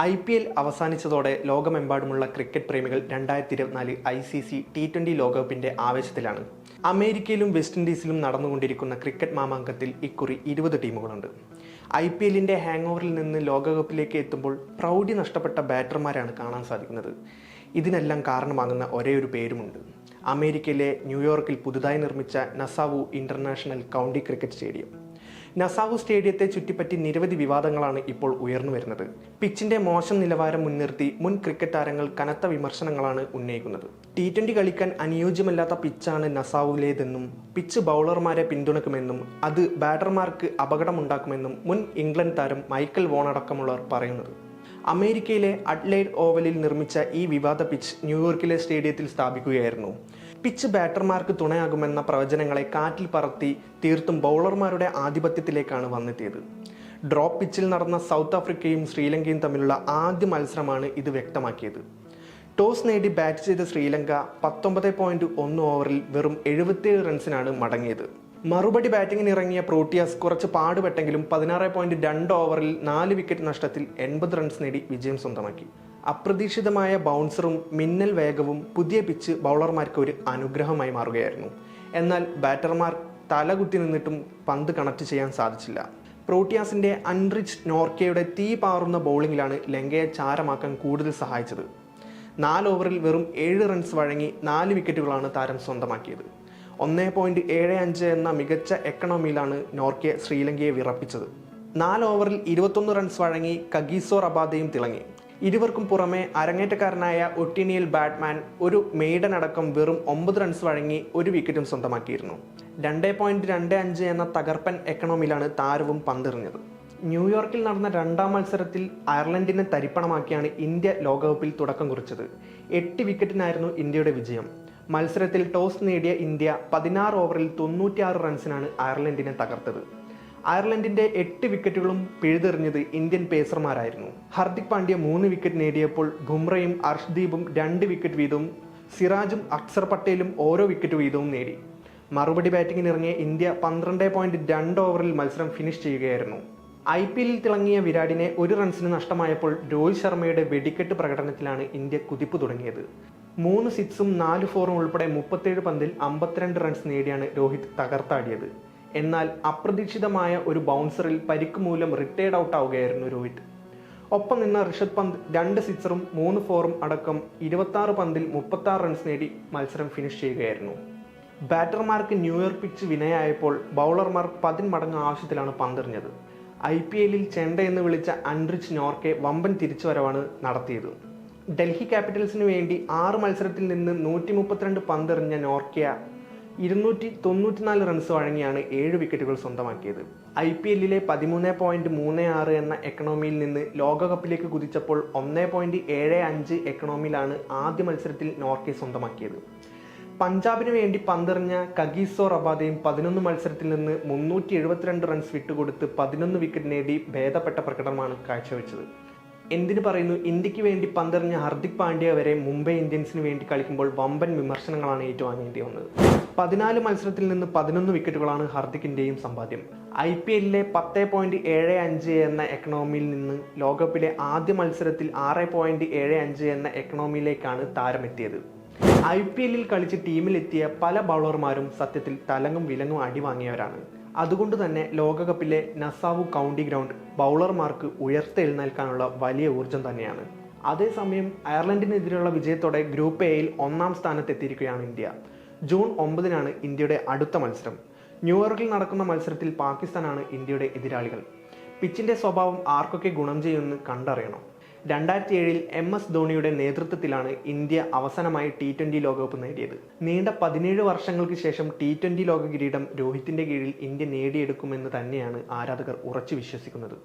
I P L അവസാനിച്ചതോടെ ലോകമെമ്പാടുമുള്ള cricket പ്രേമികൾ രണ്ടായിരത്തി ഇരുപത്തിനാല് I C C T twenty ലോകകപ്പിന്റെ ആവേശത്തിലാണ്. അമേരിക്കയിലും വെസ്റ്റ് ഇൻഡീസിലും നടന്നുകൊണ്ടിരിക്കുന്ന ക്രിക്കറ്റ് മാമാങ്കത്തിൽ ഇക്കുറി ഇരുപത് ടീമുകളുണ്ട്. ഐ പി എല്ലിന്റെ ഹാങ് ഓവറിൽ നിന്ന് ലോകകപ്പിലേക്ക് എത്തുമ്പോൾ പ്രൗഢി നഷ്ടപ്പെട്ട ബാറ്റർമാരാണ് കാണാൻ സാധിക്കുന്നത്. ഇതിനെല്ലാം കാരണമാകുന്ന ഒരേ ഒരു പേരുമുണ്ട്. അമേരിക്കയിലെ ന്യൂയോർക്കിൽ പുതുതായി നിർമ്മിച്ച Nassau international county cricket stadium. Nassau സ്റ്റേഡിയത്തെ ചുറ്റിപ്പറ്റി നിരവധി വിവാദങ്ങളാണ് ഇപ്പോൾ ഉയർന്നു വരുന്നത്. പിച്ചിന്റെ മോശം നിലവാരം മുൻനിർത്തി മുൻ ക്രിക്കറ്റ് താരങ്ങൾ കനത്ത വിമർശനങ്ങളാണ് ഉന്നയിക്കുന്നത്. ടി ട്വന്റി കളിക്കാൻ അനുയോജ്യമല്ലാത്ത പിച്ചാണ് നസാവുലേതെന്നും പിച്ച് ബൗളർമാരെ പിന്തുണക്കുമെന്നും അത് ബാറ്റർമാർക്ക് അപകടമുണ്ടാക്കുമെന്നും മുൻ ഇംഗ്ലണ്ട് താരം മൈക്കൽ വോൺ അടക്കമുള്ളവർ പറയുന്നത്. അമേരിക്കയിലെ അഡ്ലൈഡ് ഓവലിൽ നിർമ്മിച്ച ഈ വിവാദ പിച്ച് ന്യൂയോർക്കിലെ സ്റ്റേഡിയത്തിൽ സ്ഥാപിക്കുകയായിരുന്നു. പിച്ച് ബാറ്റർമാർക്ക് തുണയാകുമെന്ന പ്രവചനങ്ങളെ കാറ്റിൽ പറത്തി തീർത്തും ബൗളർമാരുടെ ആധിപത്യത്തിലേക്കാണ് വന്നെത്തിയത്. ഡ്രോപ്പ് പിച്ചിൽ നടന്ന സൗത്ത് ആഫ്രിക്കയും ശ്രീലങ്കയും തമ്മിലുള്ള ആദ്യ മത്സരമാണ് ഇത് വ്യക്തമാക്കിയത്. ടോസ് നേടി ബാറ്റ് ചെയ്ത ശ്രീലങ്ക പത്തൊമ്പത് പോയിന്റ് ഒന്ന് ഓവറിൽ വെറും എഴുപത്തിയേഴ് റൺസിനാണ് മടങ്ങിയത്. മറുപടി ബാറ്റിംഗിന് ഇറങ്ങിയ പ്രോട്ടിയാസ് കുറച്ച് പാടുപെട്ടെങ്കിലും പതിനാറ് പോയിന്റ് രണ്ട് ഓവറിൽ നാല് വിക്കറ്റ് നഷ്ടത്തിൽ എൺപത് റൺസ് നേടി വിജയം സ്വന്തമാക്കി. അപ്രതീക്ഷിതമായ ബൗൺസറും മിന്നൽ വേഗവും പുതിയ പിച്ച് ബൗളർമാർക്ക് ഒരു അനുഗ്രഹമായി മാറുകയായിരുന്നു. എന്നാൽ ബാറ്റർമാർ തലകുത്തി നിന്നിട്ടും പന്ത് കണക്ട് ചെയ്യാൻ സാധിച്ചില്ല. പ്രോട്ടിയാസിന്റെ അൺറിച്ച് നോർക്കയുടെ തീ പാറുന്ന ബൗളിങ്ങിലാണ് ലങ്കയെ ചാരമാക്കാൻ കൂടുതൽ സഹായിച്ചത്. നാല് ഓവറിൽ വെറും ഏഴ് റൺസ് വഴങ്ങി നാല് വിക്കറ്റുകളാണ് താരം സ്വന്തമാക്കിയത്. ഒന്നേ പോയിന്റ് ഏഴ് അഞ്ച് എന്ന മികച്ച എക്കണോമിയിലാണ് നോർക്കെ ശ്രീലങ്കയെ വിറപ്പിച്ചത്. നാല് ഓവറിൽ ഇരുപത്തൊന്ന് റൺസ് വഴങ്ങി കഗീസോ റബാദയും തിളങ്ങി. ഇരുവർക്കും പുറമെ അരങ്ങേറ്റക്കാരനായ ഒട്ടിനിയൽ ബാറ്റ്മാൻ ഒരു മെയ്ഡനടക്കം വെറും ഒമ്പത് റൺസ് വഴങ്ങി ഒരു വിക്കറ്റും സ്വന്തമാക്കിയിരുന്നു. രണ്ട് പോയിന്റ് രണ്ട് അഞ്ച് എന്ന തകർപ്പൻ എക്കണോമിയിലാണ് താരവും പന്തെറിഞ്ഞത്. ന്യൂയോർക്കിൽ നടന്ന രണ്ടാം മത്സരത്തിൽ അയർലൻഡിനെ തരിപ്പണമാക്കിയാണ് ഇന്ത്യ ലോകകപ്പിൽ തുടക്കം കുറിച്ചത്. എട്ട് വിക്കറ്റിനായിരുന്നു ഇന്ത്യയുടെ വിജയം. മത്സരത്തിൽ ടോസ് നേടിയ ഇന്ത്യ പതിനാറ് ഓവറിൽ തൊണ്ണൂറ്റിയാറ് റൺസിനാണ് അയർലൻഡിനെ തകർത്തത്. അയർലൻഡിന്റെ എട്ട് വിക്കറ്റുകളും പിഴുതെറിഞ്ഞത് ഇന്ത്യൻ പേസർമാരായിരുന്നു. ഹർദിക് പാണ്ഡ്യ മൂന്ന് വിക്കറ്റ് നേടിയപ്പോൾ ബുംറയും അർഷ്ദീപും രണ്ട് വിക്കറ്റ് വീതവും സിറാജും അക്സർ പട്ടേലും ഓരോ വിക്കറ്റ് വീതവും നേടി. മറുപടി ബാറ്റിംഗിന് ഇറങ്ങിയ ഇന്ത്യ പന്ത്രണ്ട് പോയിന്റ് രണ്ട് ഓവറിൽ മത്സരം ഫിനിഷ് ചെയ്യുകയായിരുന്നു. ഐ പി എല്ലിൽ തിളങ്ങിയ വിരാടിനെ ഒരു റൺസിന് നഷ്ടമായപ്പോൾ രോഹിത് ശർമ്മയുടെ വെടിക്കെട്ട് പ്രകടനത്തിലാണ് ഇന്ത്യ കുതിപ്പ് തുടങ്ങിയത്. മൂന്ന് സിക്സും നാല് ഫോറും ഉൾപ്പെടെ മുപ്പത്തേഴ് പന്തിൽ അമ്പത്തിരണ്ട് റൺസ് നേടിയാണ് രോഹിത് തകർത്താടിയത്. എന്നാൽ അപ്രതീക്ഷിതമായ ഒരു ബൗൺസറിൽ പരിക്ക് മൂലം റിട്ടയർഡ് ഔട്ട് ആവുകയായിരുന്നു രോഹിത്. ഒപ്പം നിന്ന ഋഷഭ് പന്ത് രണ്ട് സിക്സറും മൂന്ന് ഫോറും അടക്കം ഇരുപത്തി പന്തിൽ മുപ്പത്തി റൺസ് നേടി മത്സരം ഫിനിഷ് ചെയ്യുകയായിരുന്നു. ബാറ്റർമാർക്ക് ന്യൂയോർക്ക് പിച്ച് വിനയായപ്പോൾ ബൗളർമാർ പതിന്മടങ്ങ് ആവശ്യത്തിലാണ് പന്തെറിഞ്ഞത്. ഐ പി എല്ലിൽ ചെണ്ട എന്ന് വിളിച്ച അൻറിച്ച് നോർക്കെ വമ്പൻ തിരിച്ചുവരവാണ് നടത്തിയത്. ഡൽഹി ക്യാപിറ്റൽസിന് വേണ്ടി ആറ് മത്സരത്തിൽ നിന്ന് നൂറ്റി മുപ്പത്തിരണ്ട് പന്തെറിഞ്ഞ നോർക്കിയ ഇരുന്നൂറ്റി തൊണ്ണൂറ്റിനാല് റൺസ് വഴങ്ങിയാണ് ഏഴ് വിക്കറ്റുകൾ സ്വന്തമാക്കിയത്. ഐ പി എല്ലിലെ പതിമൂന്ന് പോയിന്റ് മൂന്ന് ആറ് എന്ന എക്കണോമിയിൽ നിന്ന് ലോകകപ്പിലേക്ക് കുതിച്ചപ്പോൾ ഒന്ന് പോയിന്റ് ഏഴ് അഞ്ച് എക്കണോമിയിലാണ് ആദ്യ മത്സരത്തിൽ നോർക്കെ സ്വന്തമാക്കിയത്. പഞ്ചാബിന് വേണ്ടി പന്തെറിഞ്ഞ കഗീസോ റബാദയും പതിനൊന്ന് മത്സരത്തിൽ നിന്ന് മുന്നൂറ്റി എഴുപത്തിരണ്ട് റൺസ് വിട്ടുകൊടുത്ത് പതിനൊന്ന് വിക്കറ്റ് നേടി ഭേദപ്പെട്ട പ്രകടനമാണ് കാഴ്ചവെച്ചത്. എന്തിനു പറയുന്നു? ഇന്ത്യയ്ക്ക് വേണ്ടി പന്തെറിഞ്ഞ ഹർദിക് പാണ്ഡ്യ വരെ മുംബൈ ഇന്ത്യൻസിന് വേണ്ടി കളിക്കുമ്പോൾ വമ്പൻ വിമർശനങ്ങളാണ് ഏറ്റുവാങ്ങേണ്ടി വന്നത്. പതിനാല് മത്സരത്തിൽ നിന്ന് പതിനൊന്ന് വിക്കറ്റുകളാണ് ഹർദിക്കിന്റെയും സമ്പാദ്യം. ഐ പി എല്ലിലെ പത്ത് പോയിന്റ് ഏഴ് അഞ്ച് എന്ന എക്കണോമിയിൽ നിന്ന് ലോകകപ്പിലെ ആദ്യ മത്സരത്തിൽ ആറ് പോയിന്റ് ഏഴ് അഞ്ച് എന്ന എക്കണോമിയിലേക്കാണ് താരമെത്തിയത്. ഐ പി എല്ലിൽ കളിച്ച് ടീമിലെത്തിയ പല ബൗളർമാരും സത്യത്തിൽ തലങ്ങും വിലങ്ങും അടി വാങ്ങിയവരാണ് അതുകൊണ്ട് തന്നെ ലോകകപ്പിലെ നസാവു കൗണ്ടി ഗ്രൗണ്ട് ബൗളർമാർക്ക് ഉയർത്തെഴുന്നേൽക്കാനുള്ള വലിയ ഊർജം തന്നെയാണ്. അതേസമയം അയർലൻഡിനെതിരെയുള്ള വിജയത്തോടെ ഗ്രൂപ്പ് എയിൽ ഒന്നാം സ്ഥാനത്തെത്തിയിരിക്കുകയാണ് ഇന്ത്യ. ജൂൺ ഒമ്പതിനാണ് ഇന്ത്യയുടെ അടുത്ത മത്സരം. ന്യൂയോർക്കിൽ നടക്കുന്ന മത്സരത്തിൽ പാകിസ്ഥാനാണ് ഇന്ത്യയുടെ എതിരാളികൾ. പിച്ചിന്റെ സ്വഭാവം ആർക്കൊക്കെ ഗുണം ചെയ്യുമെന്ന് കണ്ടറിയണം. രണ്ടായിരത്തി ഏഴിൽ എം എസ് ധോണിയുടെ നേതൃത്വത്തിലാണ് ഇന്ത്യ അവസാനമായി ടി ട്വന്റി ലോകകപ്പ് നേടിയത്. നീണ്ട പതിനേഴ് വർഷങ്ങൾക്ക് ശേഷം ടി ട്വന്റി ലോക കിരീടം രോഹിത്തിന്റെ കീഴിൽ ഇന്ത്യ നേടിയെടുക്കുമെന്ന് തന്നെയാണ് ആരാധകർ ഉറച്ചു വിശ്വസിക്കുന്നത്.